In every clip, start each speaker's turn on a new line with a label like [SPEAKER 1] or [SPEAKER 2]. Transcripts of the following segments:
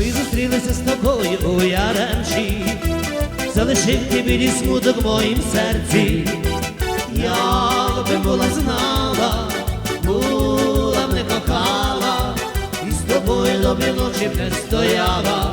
[SPEAKER 1] Ми зустрілися з тобою у Яремчі, залишив ти білі смуток в моїм серці. Я би була знала, була б не кохала, і з тобою добрі ночі не стояла.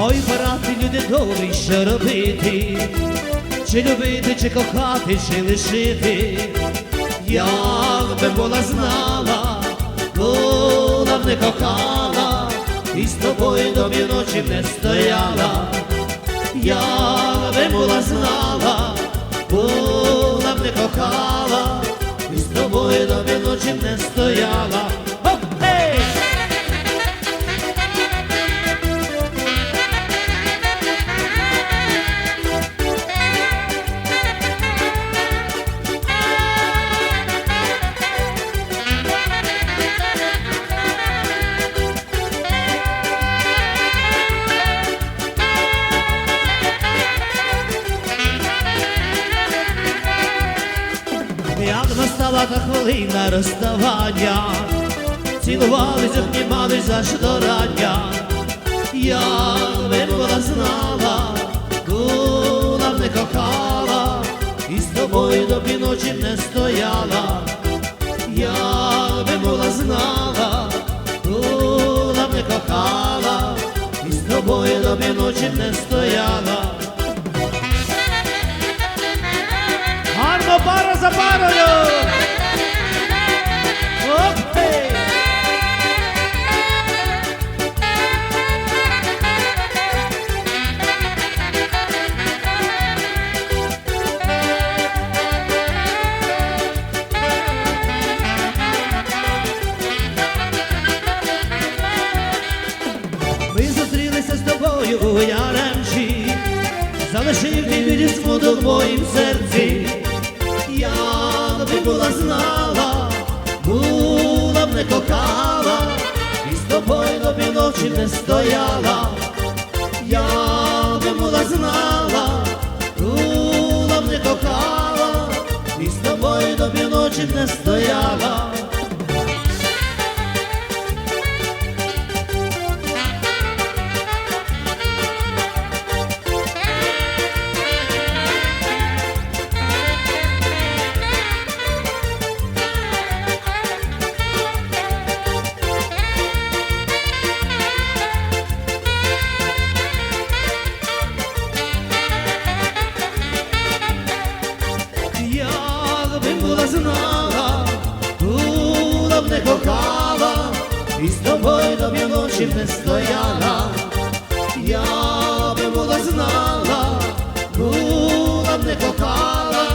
[SPEAKER 1] Ой, брати, люди добрі, що робити? Чи любити, чи кохати, чи лишити? Як би була знала, була б не кохала, і з тобою до ночі не стояла. Як би була знала, була б не кохала, і з тобою до ночі не стояла. Як настала та хвилина розставання, цілувались, обнімались аж до рання. Я була знала, була б не кохала, і з тобою до півночі б не стояла. Я би була знала, була не кохала, і з тобою до півночі не стояла. Гарно пара за парою! Оп, хей! Ми зустрілися з тобою у Яремчі, залишив ти білі смуток в моїм серці. Була знала, була б не кохала, і з тобою до півночі не стояла. Я би була знала, була б не кохала, і з тобою до півночі не стояла. І з тобою до півночі б не стояла. Я би була знала, була б не кохала,